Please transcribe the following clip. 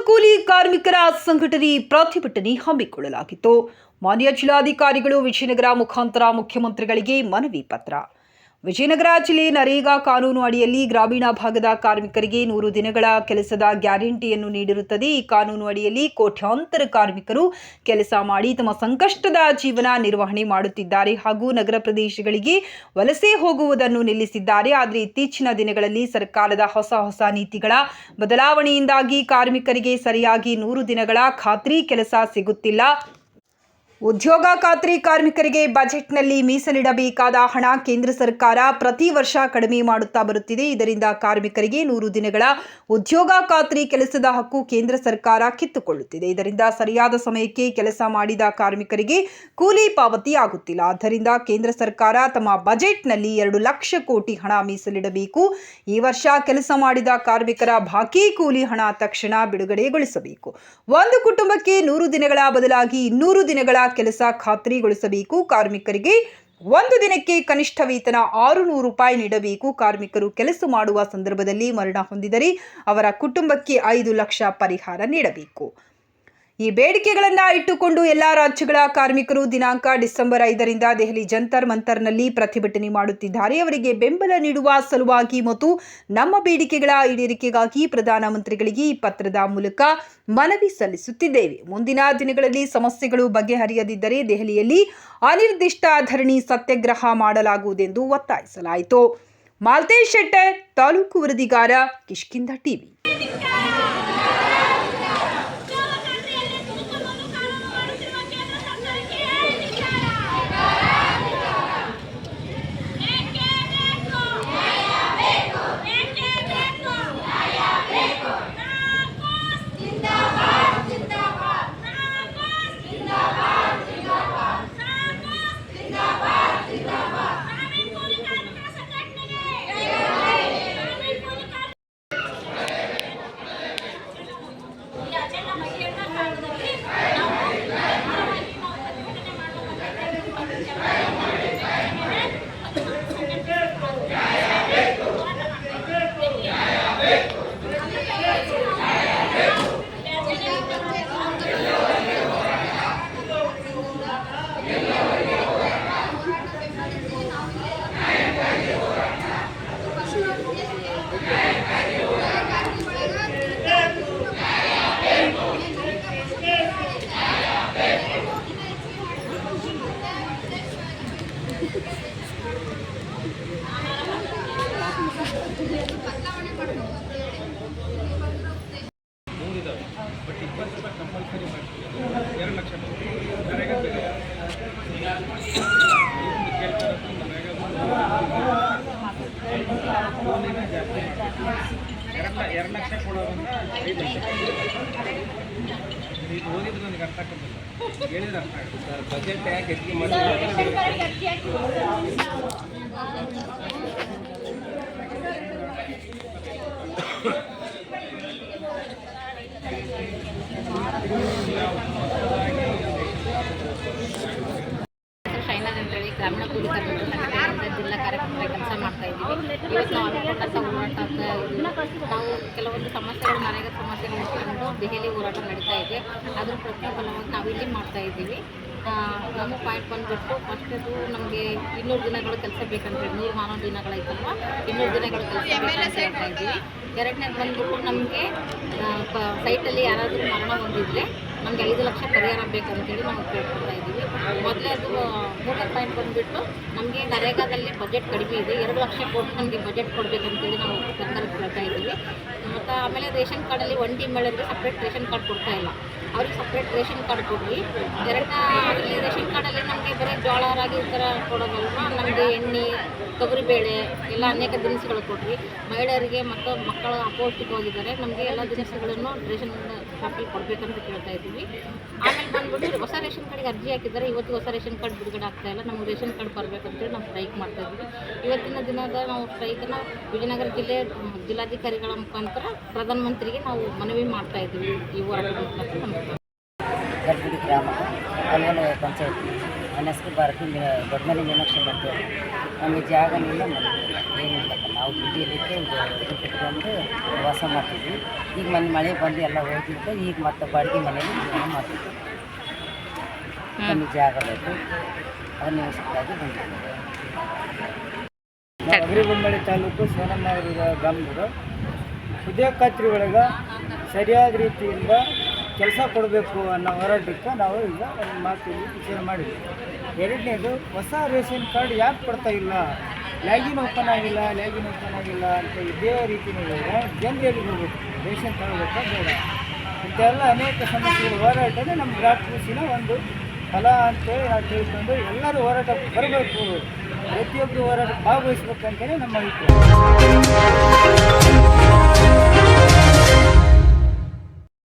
ಕೂಲಿ ಕಾರ್ಮಿಕರ ಸಂಘಟನೆ ಪ್ರತಿಭಟನೆ ಹಮ್ಮಿಕೊಳ್ಳಲಾಗಿತ್ತು. ಮಾನ್ಯ ಜಿಲ್ಲಾಧಿಕಾರಿಗಳು ವಿಜಯನಗರ ಮುಖಾಂತರ ಮುಖ್ಯಮಂತ್ರಿಗಳಿಗೆ ಮನವಿ ಪತ್ರ ವಿಜಯನಗರ ಜಿಲ್ಲೆ ನರೇಗಾ ಕಾನೂನು ಅಡಿಯಲ್ಲಿ ಗ್ರಾಮೀಣ ಭಾಗದ ಕಾರ್ಮಿಕರಿಗೆ ನೂರು ದಿನಗಳ ಕೆಲಸದ ಗ್ಯಾರಂಟಿಯನ್ನು ನೀಡಿರುತ್ತದೆ. ಈ ಕಾನೂನು ಅಡಿಯಲ್ಲಿ ಕೋಟ್ಯಾಂತರ ಕಾರ್ಮಿಕರು ಕೆಲಸ ಮಾಡಿ ತಮ್ಮ ಸಂಕಷ್ಟದ ಜೀವನ ನಿರ್ವಹಣೆ ಮಾಡುತ್ತಿದ್ದಾರೆ ಹಾಗೂ ನಗರ ಪ್ರದೇಶಗಳಿಗೆ ವಲಸೆ ಹೋಗುವುದನ್ನು ನಿಲ್ಲಿಸಿದ್ದಾರೆ. ಆದರೆ ಇತ್ತೀಚಿನ ದಿನಗಳಲ್ಲಿ ಸರ್ಕಾರದ ಹೊಸ ಹೊಸ ನೀತಿಗಳ ಬದಲಾವಣೆಯಿಂದಾಗಿ ಕಾರ್ಮಿಕರಿಗೆ ಸರಿಯಾಗಿ ನೂರು ದಿನಗಳ ಖಾತ್ರಿ ಕೆಲಸ ಸಿಗುತ್ತಿಲ್ಲ. ಉದ್ಯೋಗ ಖಾತ್ರಿ ಕಾರ್ಮಿಕರಿಗೆ ಬಜೆಟ್ನಲ್ಲಿ ಮೀಸಲಿಡಬೇಕಾದ ಹಣ ಕೇಂದ್ರ ಸರ್ಕಾರ ಪ್ರತಿ ವರ್ಷ ಕಡಿಮೆ ಮಾಡುತ್ತಾ ಬರುತ್ತಿದೆ. ಇದರಿಂದ ಕಾರ್ಮಿಕರಿಗೆ ನೂರು ದಿನಗಳ ಉದ್ಯೋಗ ಖಾತ್ರಿ ಕೆಲಸದ ಹಕ್ಕು ಕೇಂದ್ರ ಸರ್ಕಾರ ಕಿತ್ತುಕೊಳ್ಳುತ್ತಿದೆ. ಇದರಿಂದ ಸರಿಯಾದ ಸಮಯಕ್ಕೆ ಕೆಲಸ ಮಾಡಿದ ಕಾರ್ಮಿಕರಿಗೆ ಕೂಲಿ ಪಾವತಿ ಆಗುತ್ತಿಲ್ಲ. ಆದ್ದರಿಂದ ಕೇಂದ್ರ ಸರ್ಕಾರ ತಮ್ಮ ಬಜೆಟ್ನಲ್ಲಿ ಎರಡು ಲಕ್ಷ ಕೋಟಿ ಹಣ ಮೀಸಲಿಡಬೇಕು. ಈ ವರ್ಷ ಕೆಲಸ ಮಾಡಿದ ಕಾರ್ಮಿಕರ ಬಾಕಿ ಕೂಲಿ ಹಣ ತಕ್ಷಣ ಬಿಡುಗಡೆಗೊಳಿಸಬೇಕು. ಒಂದು ಕುಟುಂಬಕ್ಕೆ ನೂರು ದಿನಗಳ ಬದಲಾಗಿ ಇನ್ನೂರು ದಿನಗಳ ಕೆಲಸ ಖಾತ್ರಿಗೊಳಿಸಬೇಕು. ಕಾರ್ಮಿಕರಿಗೆ ಒಂದು ದಿನಕ್ಕೆ ಕನಿಷ್ಠ ವೇತನ ಆರು ನೂರು ರೂಪಾಯಿ ನೀಡಬೇಕು. ಕಾರ್ಮಿಕರು ಕೆಲಸ ಮಾಡುವ ಸಂದರ್ಭದಲ್ಲಿ ಮರಣ ಹೊಂದಿದರೆ ಅವರ ಕುಟುಂಬಕ್ಕೆ ಐದು ಲಕ್ಷ ಪರಿಹಾರ ನೀಡಬೇಕು. ಈ ಬೇಡಿಕೆಗಳನ್ನು ಇಟ್ಟುಕೊಂಡು ಎಲ್ಲ ರಾಜ್ಯಗಳ ಕಾರ್ಮಿಕರು ದಿನಾಂಕ ಡಿಸೆಂಬರ್ ಐದರಿಂದ ದೆಹಲಿ ಜಂತರ್ ಮಂತರ್ನಲ್ಲಿ ಪ್ರತಿಭಟನೆ ಮಾಡುತ್ತಿದ್ದಾರೆ. ಅವರಿಗೆ ಬೆಂಬಲ ನೀಡುವ ಸಲುವಾಗಿ ಮತ್ತು ನಮ್ಮ ಬೇಡಿಕೆಗಳ ಈಡೇರಿಕೆಗಾಗಿ ಪ್ರಧಾನಮಂತ್ರಿಗಳಿಗೆ ಈ ಪತ್ರದ ಮೂಲಕ ಮನವಿ ಸಲ್ಲಿಸುತ್ತಿದ್ದೇವೆ. ಮುಂದಿನ ದಿನಗಳಲ್ಲಿ ಸಮಸ್ಯೆಗಳು ಬಗೆಹರಿಯದಿದ್ದರೆ ದೆಹಲಿಯಲ್ಲಿ ಅನಿರ್ದಿಷ್ಟ ಧರಣಿ ಸತ್ಯಾಗ್ರಹ ಮಾಡಲಾಗುವುದೆಂದು ಒತ್ತಾಯಿಸಲಾಯಿತು. ಮಾಲ್ತೇಶ್ ಶೆಟ್ಟರ್, ತಾಲೂಕು ವರದಿಗಾರ ಕಿಷ್ಕಿಂದ ಟಿವಿ ಮೂರಿದಾವೆ ಬಟ್ ಇಪ್ಪತ್ತು ರೂಪಾಯಿ ಕಂಪಲ್ಸರಿ ಮಾಡ್ತೀವಿ ಎರಡು ಲಕ್ಷ ನರೇಗಾ ಬೇರೆ ಇದೊಂದು ಕೇಳ್ತಾ ಇರೋದು ನರೇಗಾ ಜಾಸ್ತಿ ಎರಡು ಲ- ಎರಡು ಲಕ್ಷ ಕೊಡೋದ್ರಿಂದ ಐದು ಲಕ್ಷ ಇದು ಓದಿದ್ರೆ ನನಗೆ ಅರ್ಥ ಆಗ್ತಿಲ್ಲ ಹೇಳಿದ್ರೆ ಅರ್ಥ ಆಗುತ್ತೆ ಸರ್ ಬಜೆಟ್ ಯಾಕೆ ಹೆಚ್ಚಿಗೆ ಮಾಡಿ ಹೆಸರು ಶೈನಲ್ ಅಂತೇಳಿ ಗ್ರಾಮೀಣ ಕೂಲಿ ಕಾರ್ಮಿಕರ ಸಂಘಟನೆಯಿಂದ ಜಿಲ್ಲಾ ಕಾರ್ಯಕ್ರಮದಲ್ಲಿ ಇವತ್ತು ನಾವು ಕೆಲವೊಂದು ಸಮಸ್ಯೆಗಳು ಮನೆಗೆ ಸಮಸ್ಯೆಗಳು ಇಟ್ಕೊಂಡು ದೆಹಲಿ ಹೋರಾಟ ನಡೀತಾ ಇದೆ. ಅದ್ರ ಪ್ರತಿಫಲವಾಗಿ ನಾವು ಇಲ್ಲಿ ಮಾಡ್ತಾ ಇದ್ದೀವಿ. ನಮ್ಮ ಪಾಯಿಂಟ್ ಬಂದುಬಿಟ್ಟು ಫಸ್ಟದು ನಮಗೆ ಇನ್ನೂರು ದಿನಗಳು ಕೆಲಸ ಬೇಕಂದ್ರೆ ನೂರು ಮಾನವ ದಿನಗಳಾಯ್ತಲ್ವ? ಇನ್ನೂರು ದಿನಗಳು ಕೆಲಸ ಹೇಳ್ತಾ ಇದ್ದೀವಿ. ಎರಡನೇದು ಬಂದ್ಬಿಟ್ಟು ನಮಗೆ ಸೈಟಲ್ಲಿ ಯಾರಾದರೂ ಮರಣ ಹೊಂದಿದ್ರೆ ನಮಗೆ ಐದು ಲಕ್ಷ ಪರಿಹಾರ ಬೇಕಂತೇಳಿ ನಾವು ಕೇಳ್ಕೊಳ್ತಾ ಇದ್ದೀವಿ. ಮೊದಲೇದು ಮೂರನೇ ಪಾಯಿಂಟ್ ಬಂದುಬಿಟ್ಟು ನಮಗೆ ನರೇಗಾದಲ್ಲಿ ಬಜೆಟ್ ಕಡಿಮೆ ಇದೆ. ಎರಡು ಲಕ್ಷ ಕೋಟಿ ನಮಗೆ ಬಜೆಟ್ ಕೊಡಬೇಕಂತೇಳಿ ನಾವು ಸರ್ಕಾರಕ್ಕೆ ಕೇಳ್ತಾ ಇದ್ದೀವಿ. ಮತ್ತು ಆಮೇಲೆ ರೇಷನ್ ಕಾರ್ಡಲ್ಲಿ ಒಂಟಿ ಮೇಳರಿಗೆ ಸಪ್ರೇಟ್ ರೇಷನ್ ಕಾರ್ಡ್ ಕೊಡ್ತಾ ಇಲ್ಲ. ಅವ್ರಿಗೆ ಸಪ್ರೇಟ್ ರೇಷನ್ ಕಾರ್ಡ್ ಕೊಡ್ರಿ. ಎರಡನೇ ರೇಷನ್ ಕಾರ್ಡಲ್ಲಿ ನಮಗೆ ಬರೀ ಜೋಳ ರಾಗಿ ಈ ಥರ ಕೊಡೋದಲ್ವ? ನಮಗೆ ಎಣ್ಣೆ, ತೊಗರಿಬೇಳೆ, ಎಲ್ಲ ಅನೇಕ ದಿನಸುಗಳು ಕೊಡ್ರಿ. ಮಹಿಳೆಯರಿಗೆ ಮತ್ತು ಮಕ್ಕಳು ಅಪೌಷ್ಟಿಕವಾಗಿದ್ದಾರೆ ನಮಗೆ ಎಲ್ಲ ದಿನಸುಗಳನ್ನು ರೇಷನ್ ಶಾಪಲ್ಲಿ ಕೊಡಬೇಕಂತ ಕೇಳ್ತಾ ಇದ್ದೀವಿ. ಆಮೇಲೆ ಬಂದ್ಬಿಟ್ಟು ಹೊಸ ರೇಷನ್ ಕಾರ್ಡಿಗೆ ಅರ್ಜಿ ಹಾಕಿದ್ದಾರೆ. ಇವತ್ತು ಹೊಸ ರೇಷನ್ ಕಾರ್ಡ್ ಬಿಡುಗಡೆ ಆಗ್ತಾ ಇಲ್ಲ. ನಮ್ಗೆ ರೇಷನ್ ಕಾರ್ಡ್ ಬರಬೇಕಂತೇಳಿ ನಾವು ಸ್ಟ್ರೈಕ್ ಮಾಡ್ತಾ ಇದ್ದೀವಿ. ಇವತ್ತಿನ ದಿನದ ನಾವು ಸ್ಟ್ರೈಕನ್ನು ವಿಜಯನಗರ ಜಿಲ್ಲೆ ಜಿಲ್ಲಾಧಿಕಾರಿಗಳ ಮುಖಾಂತರ ಪ್ರಧಾನಮಂತ್ರಿಗೆ ನಾವು ಮನವಿ ಮಾಡ್ತಾ ಇದ್ದೀವಿ. ಈ ಹೋರಾಟದ ಮುಖಾಂತರ ಗರ್ಭಿಣಿ ಗ್ರಾಮ. ಕಲ್ವಲೆ ಪಂಚಾಯತ್. ನನ್ನ ಹೆಸರು ಭಾರತಿ ದೊಡ್ಡಮನೆ ಮೀನಾಕ್ಷಿ ಅಂತೇಳಿ ನಮಗೆ ಜಾಗ ಇಲ್ಲ ಏನಿಲ್ಲ. ನಾವು ದುಡ್ಡಿಲಿಕ್ಕೆ ಇದು ಕಟ್ಕೊಂಡು ವಾಸ ಮಾಡ್ತಿದ್ವಿ. ಈಗ ಮನೆ, ಮಳೆ ಬಂದು ಎಲ್ಲ ಹೋಗಿದ್ದೆ ಈಗ ಮತ್ತೆ ಬಾಡಿಗೆ ಮನೆಯಲ್ಲಿ ಜೀವನ ಮಾಡ್ತಿದ್ವಿ. ನಮಗೆ ಜಾಗ ಬೇಕು. ಅದನ್ನ ನಿವಸಕ್ಕಾಗಿ ಬಂದಿದ್ದೇವೆ. ಅಗ್ರಿಬೊಮ್ಮಳಿ ತಾಲೂಕು ಸೋನಮ್ಮ ಗ್ರಾಮದವರು. ಉದ್ಯೋಗ ಖಾತ್ರಿ ಒಳಗೆ ಸರಿಯಾದ ರೀತಿಯಿಂದ ಕೆಲಸ ಕೊಡಬೇಕು ಅನ್ನೋ ಹೋರಾಟಕ್ಕೆ ನಾವು ಈಗ ಒಂದು ಮಾತು ಇಲ್ಲಿ ವಿಚಾರ ಮಾಡಿದ್ವಿ. ಎರಡನೇದು, ಹೊಸ ರೇಷನ್ ಕಾರ್ಡ್ ಯಾಕೆ ಕೊಡ್ತಾ ಇಲ್ಲ? ಲ್ಯಾಗಿನ್ ಓಪನ್ ಆಗಿಲ್ಲ, ಲ್ಯಾಗಿನ್ ಓಪನ್ ಆಗಿಲ್ಲ ಅಂತ ಇದೇ ರೀತಿಯಲ್ಲಿ ಜನರು ಎಲ್ಲಿಗೆ ಹೋಗ್ಬೇಕು ರೇಷನ್ ತಗೋಬೇಕಾ ಬೇಡ. ಇಂಥೆಲ್ಲ ಅನೇಕ ಸಮಸ್ಯೆಗಳು, ಹೋರಾಟನೇ ನಮ್ಮ ಗ್ರಾಹಕರಿಸಿನ ಒಂದು ಫಲ ಅಂತೇಳಿ ನಾವು ತಿಳ್ಕೊಂಡು ಎಲ್ಲರೂ ಹೋರಾಟ ಬರಬೇಕು. ಪ್ರತಿಯೊಬ್ಬರು ಹೋರಾಟ ಭಾಗವಹಿಸ್ಬೇಕು ಅಂತಲೇ ನಮ್ಮ ಅಭಿಪ್ರಾಯ.